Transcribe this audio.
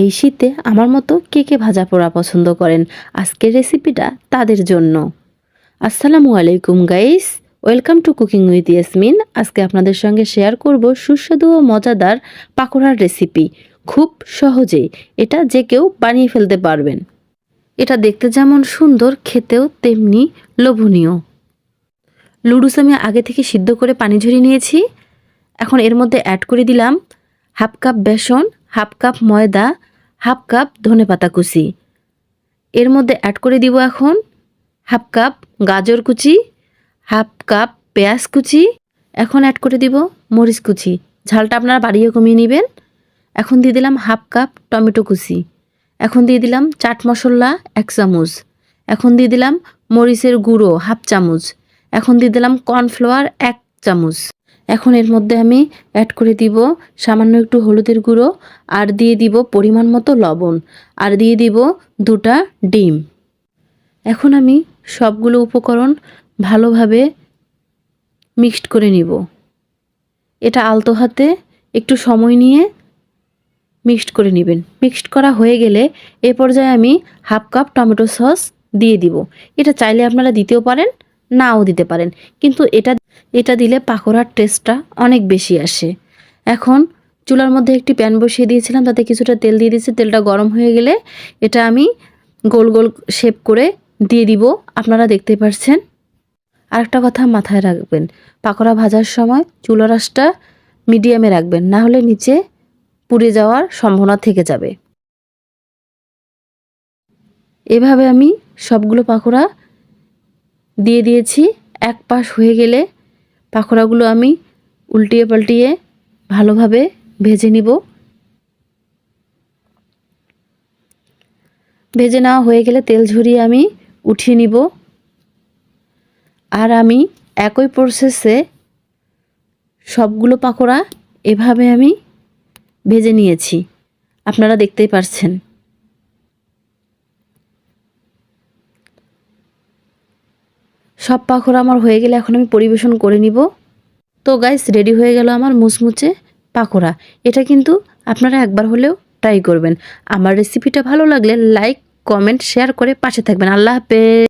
এই শীতে আমার মতো কে কে ভাজা পোড়া পছন্দ করেন? আজকের রেসিপিটা তাদের জন্য। আসসালামু আলাইকুম guys welcome to cooking with Yasmin আজকে আপনাদের সঙ্গে শেয়ার করব সুস্বাদু ও মজাদার পাকোড়ার রেসিপি খুব সহজেই এটা যে কেউ বানিয়ে ফেলতে পারবেন। এটা দেখতে যেমন সুন্দর, খেতেও তেমনি লোভনীয়। লুডুস আমি আগে থেকে সিদ্ধ করে পানি ঝরিয়ে নিয়েছি। এখন এর মধ্যে অ্যাড করে দিলাম হাফ কাপ বেসন হাফ কাপ ময়দা, হাফ কাপ ধনেপাতা কুচি। এর মধ্যে অ্যাড করে দিব এখন হাফ কাপ গাজর কুচি, হাফ কাপ পেঁয়াজ কুচি, এখন অ্যাড করে দিব মরিচ কুচি। ঝালটা আপনারা বাড়িয়ে কমিয়ে নেবেন। এখন দিয়ে দিলাম হাফ কাপ টমেটো কুচি। এখন দিয়ে দিলাম চাট মশলা এক চামচ। এখন দিয়ে দিলাম মরিচের গুঁড়ো হাফ চামচ। এখন দিয়ে দিলাম কর্নফ্লাওয়ার এক চামচ। এখন এর মধ্যে আমি অ্যাড করে দিব সামান্য একটু হলুদের গুঁড়ো, আর দিয়ে দিব পরিমাণ মতো লবণ, আর দিয়ে দিব দুটা ডিম। এখন আমি সবগুলো উপকরণ ভালোভাবে মিক্সড করে নিব। এটা আলতো হাতে একটু সময় নিয়ে মিক্সড করে নেবেন। মিক্সড করা হয়ে গেলে এ পর্যায়ে আমি হাফ কাপ টমেটো সস দিয়ে দিব। এটা চাইলে আপনারা দিতেও পারেন, নাও দিতে পারেন। কিন্তু এটা এটা দিলে পাকোড়ার টেস্টটা অনেক বেশি আসে। এখন চুলার মধ্যে একটি প্যান বসিয়ে দিয়েছিলাম, তাতে কিছুটা তেল দিয়ে দিয়েছি। তেলটা গরম হয়ে গেলে এটা আমি গোল গোল শেপ করে দিয়ে দিব। আপনারা দেখতে পাচ্ছেন আরেকটা কথা মাথায় রাখবেন, পাকোড়া ভাজার সময় চুলার আঁচটা মিডিয়ামে রাখবেন, না হলে নিচে পুড়ে যাওয়ার সম্ভাবনা থেকে যাবে। এভাবে আমি সবগুলো পাকোড়া দিয়ে দিয়েছি। এক পাশ হয়ে গেলে পাকোড়াগুলো আমি উল্টিয়ে পাল্টিয়ে ভালোভাবে ভেজে নিব। ভেজে নেওয়া হয়ে গেলে তেল ঝরিয়ে আমি উঠিয়ে নিব। আর আমি একই প্রসেসে সবগুলো পাকোড়া এভাবে আমি ভেজে নিয়েছি। আপনারা দেখতেই পারছেন। সব পাখোড়া আমার হয়ে গেলে এখন আমি পরিবেশন করে নিব। তো গাইস রেডি হয়ে গেল আমার মুচমুচে পাকোড়া এটা কিন্তু আপনারা একবার হলেও ট্রাই করবেন। আমার রেসিপিটা ভালো লাগলে লাইক কমেন্ট শেয়ার করে পাশে থাকবেন। আল্লাহ হাফেজ।